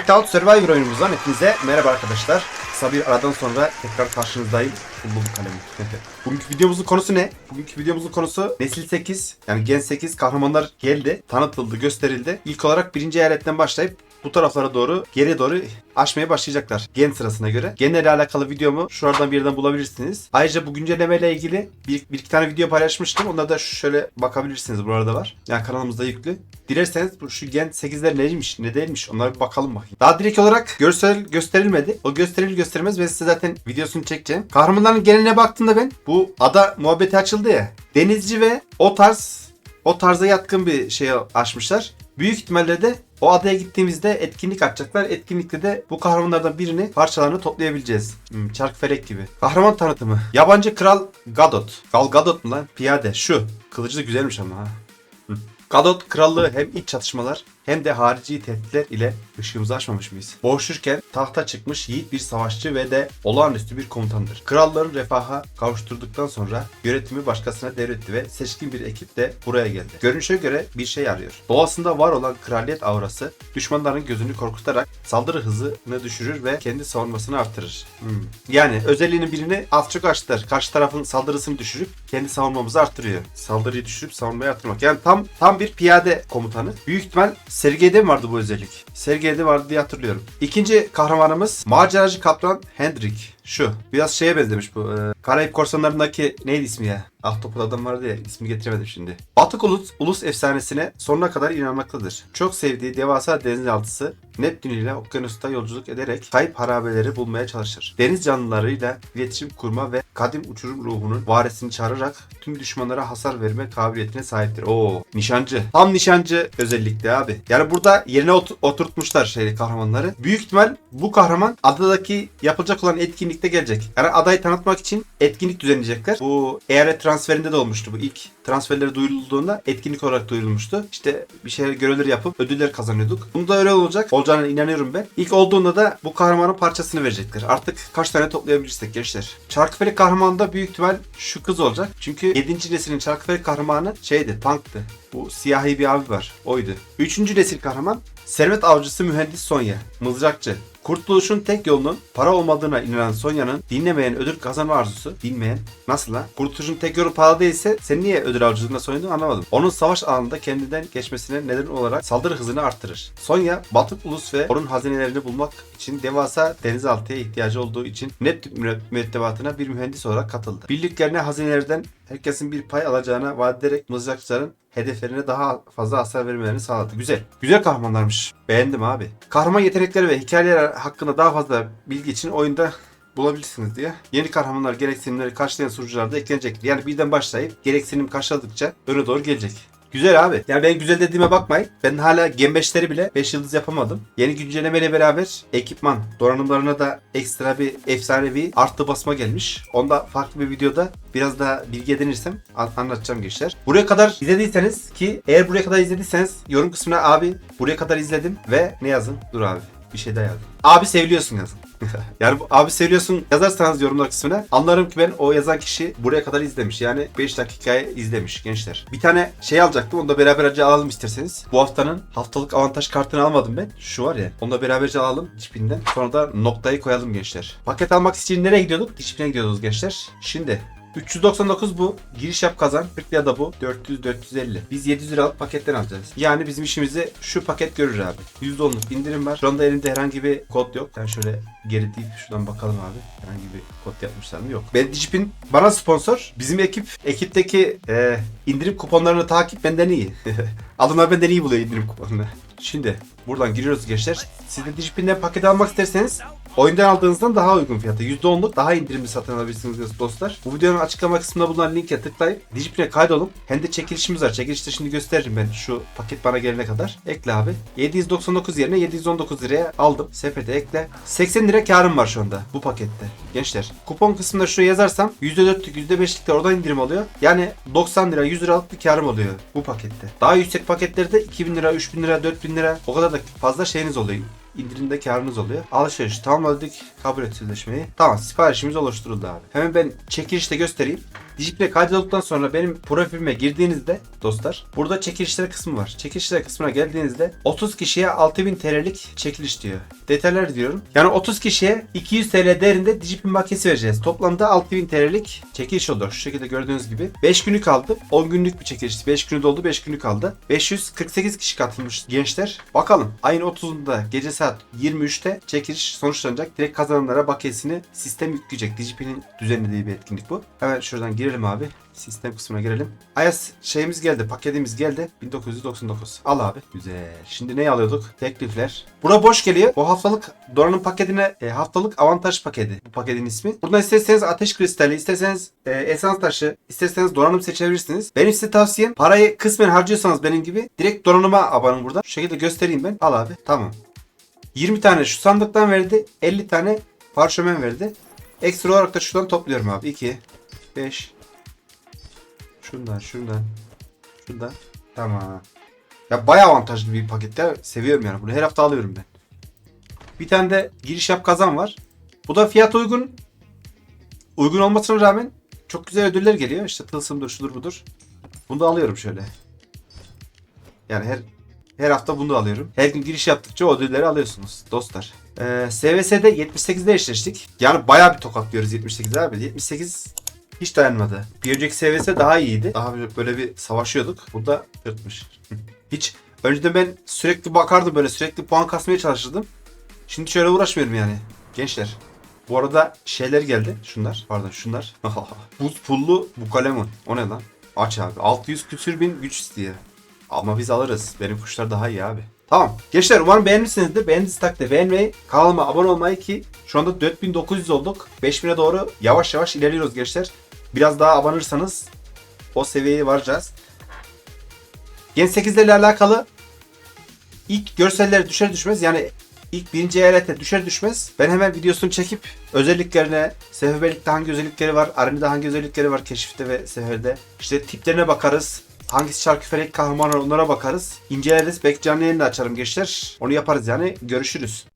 Whiteout Survivor oyunumuzdan hepinize merhaba arkadaşlar. Kısa bir aradan sonra tekrar karşınızdayım. Buldum kalemi. Bugünkü videomuzun konusu ne? Bugünkü videomuzun konusu Nesil 8 yani Gen 8 kahramanlar geldi, tanıtıldı, gösterildi. İlk olarak birinci eyaletten başlayıp bu taraflara doğru geriye doğru aşmaya başlayacaklar. Gen sırasına göre. Genle alakalı videomu şuradan bir yerden bulabilirsiniz. Ayrıca bu güncellemeyle ilgili bir, bir iki tane video paylaşmıştım. Onlara da şöyle bakabilirsiniz. Burada var. Yani kanalımızda yüklü. Dilerseniz bu şu Gen 8'ler neymiş ne değilmiş onlara bir bakalım bakayım. Daha direkt olarak görsel gösterilmedi. O gösterilir göstermez ben size zaten videosunu çekeceğim. Kahramanların geneline baktığımda ben bu ada muhabbeti açıldı ya. Denizci ve o tarz o tarza yatkın bir şey açmışlar. Büyük ihtimalle de o adaya gittiğimizde etkinlik açacaklar. Etkinlikte de bu kahramanlardan birini parçalarını toplayabileceğiz. Hmm, çarkfelek gibi. Kahraman tanıtımı. Yabancı kral Gadot. Gal Gadot mu lan? Piyade. Şu. Kılıcı da güzelmiş ama ha. Gadot krallığı hem iç çatışmalar hem de harici tehditler ile ışığımızı açmamış mıyız? Boğuşurken tahta çıkmış yiğit bir savaşçı ve de olağanüstü bir komutandır. Kralların refaha kavuşturduktan sonra yönetimi başkasına devretti ve seçkin bir ekip de buraya geldi. Görünüşe göre bir şey arıyor. Doğasında var olan kraliyet aurası düşmanların gözünü korkutarak saldırı hızını düşürür ve kendi savunmasını artırır. Hmm. Yani özelliğinin birini az çok açtılar. Karşı tarafın saldırısını düşürüp kendi savunmamızı arttırıyor. Saldırıyı düşürüp savunmayı arttırmak. Yani tam tam bir piyade komutanı. Büyük ihtimal Sergey'de mi vardı bu özellik? Sergey'de vardı diye hatırlıyorum. İkinci kahramanımız maceracı kaptan Hendrik. Şu. Biraz şeye benzemiş bu. E, Karayip korsanlarındaki neydi ismi ya? Ahtapot adam vardı ya ismi getiremedim şimdi. Batık Ulus, Ulus efsanesine sonuna kadar inanmaktadır. Çok sevdiği devasa denizaltısı Neptün ile okyanusta yolculuk ederek kayıp harabeleri bulmaya çalışır. Deniz canlılarıyla iletişim kurma ve kadim uçurum ruhunun varisini çağırarak tüm düşmanlara hasar verme kabiliyetine sahiptir. Oo, nişancı. Tam nişancı özellikle abi. Yani burada yerine ot- oturtmuşlar şeyli kahramanları. Büyük ihtimal bu kahraman adadaki yapılacak olan etkinlikte gelecek. Yani adayı tanıtmak için etkinlik düzenleyecekler. Bu eyalet transferinde de olmuştu bu ilk transferleri duyurulduğunda etkinlik olarak duyurulmuştu. İşte bir şeyler görevler yapıp ödüller kazanıyorduk. Bunda öyle olacak. Olacağına inanıyorum ben. İlk olduğunda da bu kahramanın parçasını verecekler. Artık kaç tane toplayabilirsek gençler. Çarkıfelek kahramanı da büyük ihtimal şu kız olacak. Çünkü 7. neslin Çarkıfelek kahramanı şeydi, tanktı. Bu siyahi bir abi var. Oydu. 3. nesil kahraman Servet avcısı mühendis Sonya. Mızrakçı. Kurtuluşun tek yolunun para olmadığına inanan Sonya'nın dinlemeyen ödül kazanma arzusu. Dinmeyen. Nasıl lan? Kurtuluşun tek yolu para değilse sen niye ödül avcılığına soyundun anlamadım. Onun savaş alanında kendinden geçmesine neden olarak saldırı hızını arttırır. Sonya, Batık Ulus ve onun hazinelerini bulmak için devasa denizaltıya ihtiyacı olduğu için müre- mürettebatına bir mühendis olarak katıldı. Birliklerine hazinelerden herkesin bir pay alacağına vaat ederek mızrakçıların hedeflerine daha fazla hasar vermelerini sağladı. Güzel. Güzel kahramanlarmış. Beğendim abi. Kahraman yetenekleri ve hikayeler hakkında daha fazla bilgi için oyunda bulabilirsiniz diye. Yeni kahramanlar gereksinimleri karşılayan sunucularda eklenecek. Yani birden başlayıp gereksinim karşıladıkça öne doğru gelecek. Güzel abi. Yani ben güzel dediğime bakmayın. Ben hala Gen 5'leri bile 5 yıldız yapamadım. Yeni güncellemeyle beraber ekipman donanımlarına da ekstra bir efsanevi artı basma gelmiş. Onda farklı bir videoda biraz daha bilgi edinirsem an- anlatacağım gençler. Buraya kadar izlediyseniz ki eğer buraya kadar izlediyseniz yorum kısmına abi buraya kadar izledim ve ne yazın? Dur abi bir şey daha yazın. Abi seviliyorsun yazın. yani abi seviyorsun yazarsanız yorumlar kısmına anlarım ki ben o yazan kişi buraya kadar izlemiş. Yani 5 dakikayı izlemiş gençler. Bir tane şey alacaktım onu da beraberce alalım isterseniz. Bu haftanın haftalık avantaj kartını almadım ben. Şu var ya onu da beraberce alalım dişpinden. Sonra da noktayı koyalım gençler. Paket almak için nereye gidiyorduk? Dişpine gidiyorduk gençler. Şimdi 399 bu. Giriş yap kazan. 40 ya da bu. 400 450. Biz 700 liralık paketten alacağız. Yani bizim işimizi şu paket görür abi. %10'luk indirim var. Şu anda elimde herhangi bir kod yok. Ben şöyle geri deyip şuradan bakalım abi. Herhangi bir kod yapmışlar mı? Yok. Ben Digipin bana sponsor. Bizim ekip ekipteki e, indirim kuponlarını takip benden iyi. Adamlar benden iyi buluyor indirim kuponunu. Şimdi buradan giriyoruz gençler. Siz de Digipin'den paket almak isterseniz Oyundan aldığınızdan daha uygun fiyata %10'luk daha indirimli satın alabilirsiniz dostlar. Bu videonun açıklama kısmında bulunan linke tıklayıp Digipin'e kaydolun. Hem de çekilişimiz var. Çekilişte şimdi gösteririm ben şu paket bana gelene kadar. Ekle abi. 799 yerine 719 liraya aldım. Sepete ekle. 80 lira karım var şu anda bu pakette. Gençler kupon kısmında şuraya yazarsam %4'lük %5'lik de oradan indirim oluyor. Yani 90 lira 100 liralık bir karım oluyor bu pakette. Daha yüksek paketlerde 2000 lira 3000 lira 4000 lira o kadar da fazla şeyiniz oluyor indirimde karınız oluyor. Alışveriş tamamladık. Kabul et sözleşmeyi. Tamam siparişimiz oluşturuldu abi. Hemen ben çekilişte göstereyim. Dijip'le kaydolduktan sonra benim profilime girdiğinizde dostlar burada çekilişler kısmı var. Çekilişler kısmına geldiğinizde 30 kişiye 6000 TL'lik çekiliş diyor. Detaylar diyorum. Yani 30 kişiye 200 TL değerinde Dijip'in makesi vereceğiz. Toplamda 6000 TL'lik çekiliş olur. Şu şekilde gördüğünüz gibi. 5 günlük kaldı. 10 günlük bir çekiliş. 5 günü doldu 5 günü kaldı. 548 kişi katılmış gençler. Bakalım ayın 30'unda gece saat 23'te çekiliş sonuçlanacak. Direkt kazananlara bakiyesini sistem yükleyecek. Dijip'in düzenlediği bir etkinlik bu. Hemen şuradan girelim abi. Sistem kısmına girelim. Ayas şeyimiz geldi. Paketimiz geldi. 1999. Al abi. Güzel. Şimdi ne alıyorduk? Teklifler. Bura boş geliyor. O haftalık donanım paketine e, haftalık avantaj paketi. Bu paketin ismi. Buradan isterseniz ateş kristali, isterseniz e, esans taşı, isterseniz donanım seçebilirsiniz. Benim size tavsiyem parayı kısmen harcıyorsanız benim gibi direkt donanıma abanın burada. Şu şekilde göstereyim ben. Al abi. Tamam. 20 tane şu sandıktan verdi. 50 tane parşömen verdi. Ekstra olarak da şuradan topluyorum abi. 2, 5, şundan, şundan, şundan. Tamam. Ya bayağı avantajlı bir paket ya. Seviyorum yani. Bunu her hafta alıyorum ben. Bir tane de giriş yap kazan var. Bu da fiyat uygun. Uygun olmasına rağmen çok güzel ödüller geliyor. İşte tılsımdır, şudur budur. Bunu da alıyorum şöyle. Yani her her hafta bunu alıyorum. Her gün giriş yaptıkça o ödülleri alıyorsunuz dostlar. Ee, SVS'de 78'de eşleştik. Yani bayağı bir tokatlıyoruz 78 abi. 78 hiç dayanmadı. Bir önceki SVS daha iyiydi. Daha böyle, bir savaşıyorduk. Burada yırtmış. hiç önceden ben sürekli bakardım böyle sürekli puan kasmaya çalışırdım. Şimdi şöyle uğraşmıyorum yani. Gençler. Bu arada şeyler geldi. Şunlar. Pardon şunlar. Buz pullu bu kalemun. O ne lan? Aç abi. 600 küsür bin güç istiyor. Ama biz alırız. Benim kuşlar daha iyi abi. Tamam. Gençler umarım beğenmişsinizdir. Beğendiğiniz takdirde beğenmeyi, kanalıma abone olmayı ki şu anda 4900 olduk. 5000'e doğru yavaş yavaş ilerliyoruz gençler. Biraz daha abanırsanız o seviyeye varacağız. Gen 8 ile alakalı ilk görseller düşer düşmez yani ilk birinci eyalete düşer düşmez ben hemen videosunu çekip özelliklerine, seferberlikte hangi özellikleri var, arenada hangi özellikleri var keşifte ve seferde. işte tiplerine bakarız. Hangisi şarkı felek kahramanı onlara bakarız. İnceleriz. Belki canlı yayını açarım gençler. Onu yaparız yani. Görüşürüz.